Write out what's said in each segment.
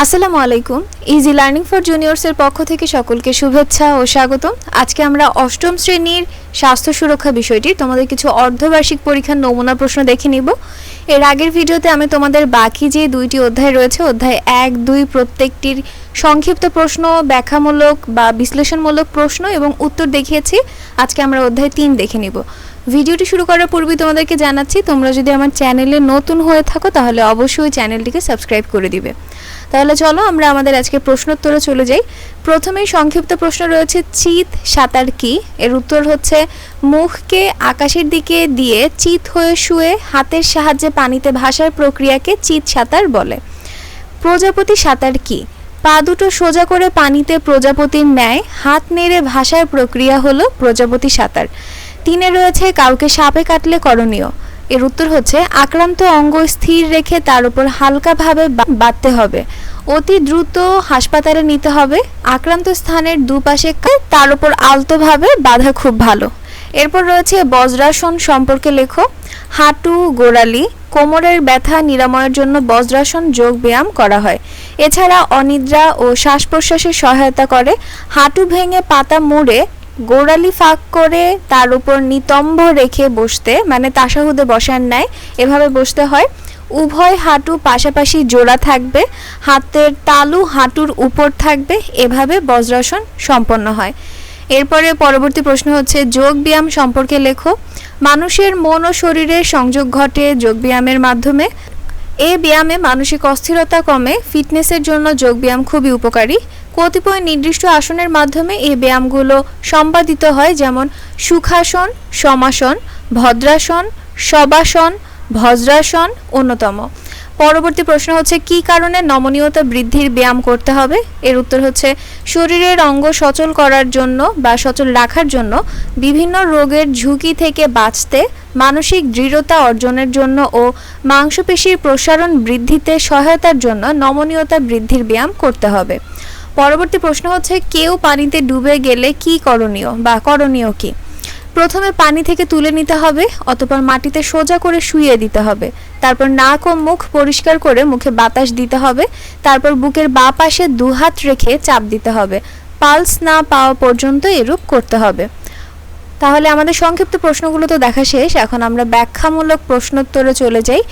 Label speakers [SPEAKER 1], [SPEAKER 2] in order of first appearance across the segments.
[SPEAKER 1] আসসালামু আলাইকুম। Easy learning for জুনিয়র্সের পক্ষ থেকে সকলকে শুভেচ্ছা ও স্বাগতম আজকে আমরা অষ্টম শ্রেণির স্বাস্থ্য সুরক্ষা বিষয়টি, তোমাদের কিছু অর্ধবার্ষিক পরীক্ষার নমুনা প্রশ্ন দেখে নিব। এর আগের ভিডিওতে আমি তোমাদের বাকি যে দুইটি অধ্যায় রয়েছে, অধ্যায় এক, দুই প্রত্যেকটির সংক্ষিপ্ত প্রশ্ন, ব্যাখ্যামূলক বা বিশ্লেষণমূলক প্রশ্ন এবং উত্তর দেখিয়েছি। আজকে আমরা অধ্যায় তিন দেখে নিব। ভিডিওটি শুরু করার পূর্বে তোমাদেরকে জানাচ্ছি, তোমরা যদি আমার চ্যানেলে নতুন হয়ে থাকো, তাহলে অবশ্যই চ্যানেলটিকে সাবস্ক্রাইব করে দিবে। তাহলে চলো আমরা আমাদের আজকে প্রশ্নোত্তরে চলে যাই। প্রথমেই সংক্ষিপ্ত প্রশ্ন রয়েছে, চিত সাঁতার কি? এর উত্তর হচ্ছে, মুখকে আকাশের দিকে দিয়ে চিত হয়ে শুয়ে হাতের সাহায্যে পানিতে ভাসার প্রক্রিয়াকে চিত সাঁতার বলে। প্রজাপতি সাঁতার কি? পা দুটো সোজা করে পানিতে প্রজাপতির ন্যায় হাত নেড়ে ভাসার প্রক্রিয়া হলো প্রজাপতি সাঁতার। তিনে রয়েছে, কাউকে সাপে কাটলে করণীয়। এর উত্তর হচ্ছে, আক্রান্ত অঙ্গ স্থির রেখে তার উপর হালকাভাবে বাঁধতে হবে। অতি দ্রুত হাসপাতালে নিতে হবে। আক্রান্ত স্থানের দুপাশে তার উপর আলতোভাবে বাঁধা খুব ভালো। এরপর রয়েছে বজ্রাসন সম্পর্কে লেখো। হাঁটু, গোড়ালি, কোমরের ব্যথা নিরাময়ের জন্য বজ্রাসন যোগ ব্যায়াম করা হয়। এছাড়া অনিদ্রা ও শ্বাস প্রশ্বাসে সহায়তা করে। হাঁটু ভেঙে পাতা মুড়ে গোড়ালি ফাঁক করে তার উপর নিতম্ব রেখে বসতে মানে তাসাহুদে বসার ন্যায় এভাবে বসতে হয়। উভয় হাঁটু পাশাপাশি জোড়া থাকবে, হাতের তালু হাঁটুর উপর থাকবে, এভাবে বজ্রাসন সম্পন্ন হয়। এরপরে পরবর্তী প্রশ্ন হচ্ছে যোগ ব্যায়াম সম্পর্কে লেখো। মানুষের মন ও শরীরের সংযোগ ঘটে যোগ ব্যায়ামের মাধ্যমে। এই ব্যায়ামে মানসিক অস্থিরতা কমে। ফিটনেসের জন্য যোগ ব্যায়াম খুবই উপকারী। কতিপয় নির্দিষ্ট আসনের মাধ্যমে এই ব্যায়ামগুলো সম্পাদিত হয়, যেমন সুখাসন, সমাসন, ভদ্রাসন, শবাসন বজ্রাসন অন্যতম। পরবর্তী প্রশ্ন হচ্ছে, কি কারণে নমনীয়তা বৃদ্ধির ব্যায়াম করতে হবে? এর উত্তর হচ্ছে, শরীরের অঙ্গ সচল করার জন্য বা সচল রাখার জন্য বিভিন্ন রোগের ঝুঁকি থেকে বাঁচতে, মানসিক দৃঢ়তা অর্জনের জন্য ও মাংসপেশির প্রসারণ বৃদ্ধিতে সহায়তার জন্য নমনীয়তা বৃদ্ধির ব্যায়াম করতে হবে। পরবর্তী প্রশ্ন হচ্ছে, কেউ পানিতে ডুবে গেলে কি করণীয় বা করণীয় কি? প্রথমে পানি থেকে তুলে নিতে হবে, অতপর মাটিতে সোজা করে শুয়ে দিতে হবে। তারপর নাক ও মুখ পরিষ্কার করে মুখে বাতাস দিতে হবে। তারপর বুকের বা পাশে দুহাত রেখে চাপ দিতে হবে। পালস না পাওয়া পর্যন্ত এরূপ করতে হবে। তাহলে আমাদের সংক্ষিপ্ত প্রশ্নগুলো তো দেখা শেষ। এখন আমরা ব্যাখ্যামূলক প্রশ্নোত্তরে চলে যাই।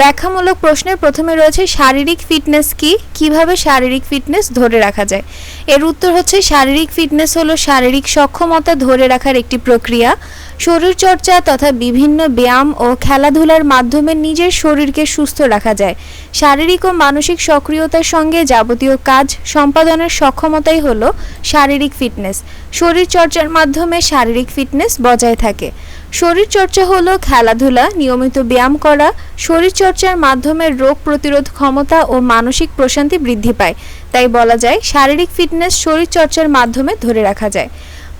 [SPEAKER 1] ব্যাখ্যামূলক প্রশ্নের প্রথমে রয়েছে, শারীরিক ফিটনেস কি? কীভাবে শারীরিক ফিটনেস ধরে রাখা যায়? এর উত্তর হচ্ছে, শারীরিক ফিটনেস হলো শারীরিক সক্ষমতা ধরে রাখার একটি প্রক্রিয়া। শরীরচর্চা তথা বিভিন্ন ব্যায়াম ও খেলাধুলার মাধ্যমে নিজের শরীরকে সুস্থ রাখা যায়। শারীরিক ও মানসিক সক্রিয়তার সঙ্গে যাবতীয় কাজ সম্পাদনের সক্ষমতাই হল শারীরিক ফিটনেস। শরীরচর্চার মাধ্যমে শারীরিক ফিটনেস বজায় থাকে। শরীরচর্চা হলো খেলাধুলা, নিয়মিত ব্যায়াম করা। শরীরচর্চার মাধ্যমে রোগ প্রতিরোধ ক্ষমতা ও মানসিক প্রশান্তি বৃদ্ধি পায়। তাই বলা যায়, শারীরিক ফিটনেস শরীরচর্চার মাধ্যমে ধরে রাখা যায়।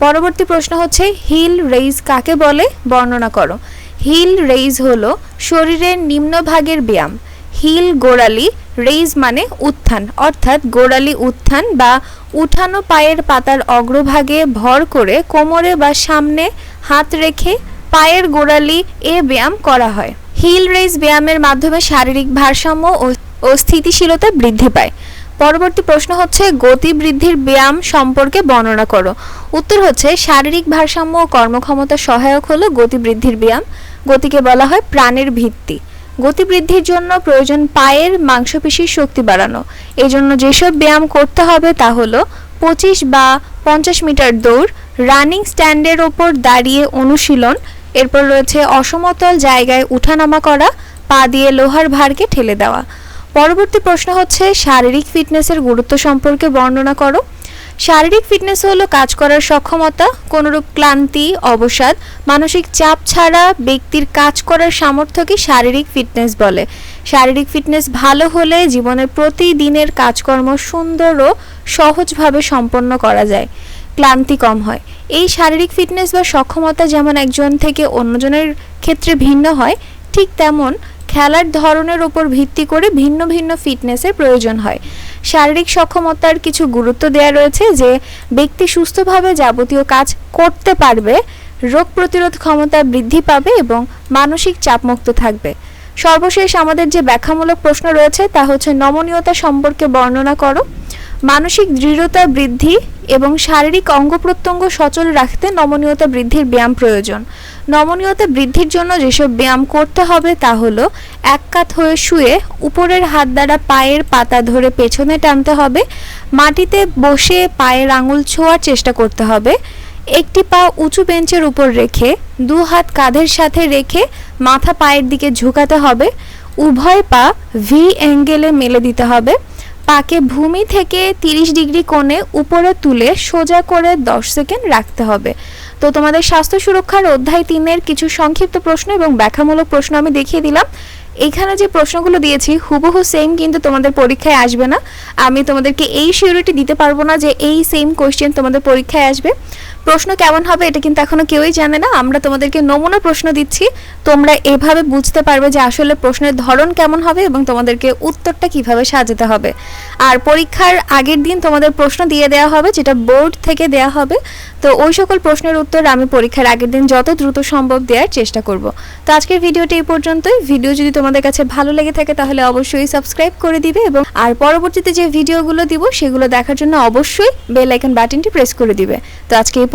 [SPEAKER 1] পরবর্তী প্রশ্ন হচ্ছে, হিল রেইজ কাকে বলে? বর্ণনা করো। হিল রেইজ হলো শরীরের নিম্নভাগের ব্যায়াম। হিল গোড়ালি, রেইজ মানে উত্থান। অর্থাৎ গোড়ালি উত্থান বা উঠানো পায়ের পাতার অগ্রভাগে ভর করে কোমরে বা সামনে হাত রেখে পায়ের গোড়ালি এ ব্যায়াম করা হয়। হিল রেইজ ব্যায়ামের মাধ্যমে শারীরিক ভারসাম্য ও ও স্থিতিশীলতা বৃদ্ধি পায়। পরবর্তী প্রশ্ন হচ্ছে গতি বৃদ্ধির ব্যায়াম সম্পর্কে বর্ণনা করো। উত্তর হচ্ছে, শারীরিক ভারসাম্য ও কর্মক্ষমতা সহায়ক হলো গতি বৃদ্ধির ব্যায়াম। গতিকে বলা হয় প্রাণের ভিত্তি। গতি বৃদ্ধির জন্য প্রয়োজন পায়ের মাংসপেশির শক্তি বাড়ানো। এই জন্য যেসব ব্যায়াম করতে হবে তা হলো, পঁচিশ বা পঞ্চাশ মিটার দৌড়, রানিং স্ট্যান্ডের ওপর দাঁড়িয়ে অনুশীলন, এরপর রয়েছে অসমতল জায়গায় উঠানামা করা, পা দিয়ে লোহার ভারকে ঠেলে দেওয়া। পরবর্তী প্রশ্ন হচ্ছে, শারীরিক ফিটনেসের গুরুত্ব সম্পর্কে বর্ণনা করো। শারীরিক ফিটনেস হলো কাজ করার সক্ষমতা, কোনোরূপ ক্লান্তি, অবসাদ, মানসিক চাপ ছাড়া ব্যক্তির কাজ করার সামর্থ্যকে শারীরিক ফিটনেস বলে। শারীরিক ফিটনেস ভালো হলে জীবনের প্রতিদিনের কাজকর্ম সুন্দর ও সহজভাবে সম্পন্ন করা যায়। ক্লান্তি কম হয়। এই শারীরিক ফিটনেস বা সক্ষমতা যেমন একজন থেকে অন্যজনের ক্ষেত্রে ভিন্ন হয়, ঠিক তেমন খেলার ধরনের উপর ভিত্তি করে ভিন্ন ভিন্ন ফিটনেসের প্রয়োজন হয়। শারীরিক সক্ষমতার কিছু গুরুত্ব দেওয়া রয়েছে যে, ব্যক্তি সুস্থভাবে যাবতীয় কাজ করতে পারবে, রোগ প্রতিরোধ ক্ষমতা বৃদ্ধি পাবে এবং মানসিক চাপমুক্ত থাকবে। সর্বশেষ আমাদের যে ব্যাখ্যামূলক প্রশ্ন রয়েছে তা হচ্ছে নমনীয়তা সম্পর্কে বর্ণনা করো। মানসিক দৃঢ়তা বৃদ্ধি এবং শারীরিক অঙ্গ প্রত্যঙ্গ সচল রাখতে নমনীয়তা বৃদ্ধির ব্যায়াম প্রয়োজন। নমনীয়তা বৃদ্ধির জন্য যেসব ব্যায়াম করতে হবে তা হলো, এক কাত হয়ে শুয়ে উপরের হাত দ্বারা পায়ের পাতা ধরে পেছনে টানতে হবে, মাটিতে বসে পায়ের আঙুল ছোঁয়ার চেষ্টা করতে হবে, একটি পা উঁচু বেঞ্চের উপর রেখে দু হাত কাঁধের সাথে রেখে মাথা পায়ের দিকে ঝুঁকাতে হবে, উভয় পা ভি অ্যাঙ্গেলে মেলে দিতে হবে। পাকে ভূমি থেকে 30 ডিগ্রি কোণে উপরে তুলে সোজা করে 10 সেকেন্ড রাখতে হবে। তো তোমাদের স্বাস্থ্য সুরক্ষার অধ্যায় তিনের কিছু সংক্ষিপ্ত প্রশ্ন এবং ব্যাখ্যামূলক প্রশ্ন আমি দেখিয়ে দিলাম। এখানে যে প্রশ্নগুলো দিয়েছি, হুবহু সেম কিন্তু তোমাদের পরীক্ষায় আসবে না। আমি তোমাদেরকে এই শিওরিটি দিতে পারব না যে এই সেম কোয়েশ্চেন তোমাদের পরীক্ষায় আসবে। প্রশ্ন কেমন হবে এটা কিন্তু এখনও কেউই জানে না। আমরা তোমাদেরকে নমুনা প্রশ্ন দিচ্ছি। তোমরা এভাবে বুঝতে পারবে যে আসলে প্রশ্নের ধরন কেমন হবে এবং তোমাদেরকে উত্তরটা কীভাবে সাজাতে হবে। আর পরীক্ষার আগের দিন তোমাদের প্রশ্ন দিয়ে দেওয়া হবে, যেটা বোর্ড থেকে দেওয়া হবে। তো ওই সকল প্রশ্নের উত্তর আমি পরীক্ষার আগের দিন যত দ্রুত সম্ভব দেওয়ার চেষ্টা করব। তো আজকের ভিডিওটি এই পর্যন্তই। ভিডিও যদি তোমাদের কাছে ভালো লেগে থাকে তাহলে অবশ্যই সাবস্ক্রাইব করে দিবে এবং আর পরবর্তীতে যে ভিডিওগুলো দিব, সেগুলো দেখার জন্য অবশ্যই বেল আইকন বাটনটি প্রেস করে দিবে। তো আজকে এই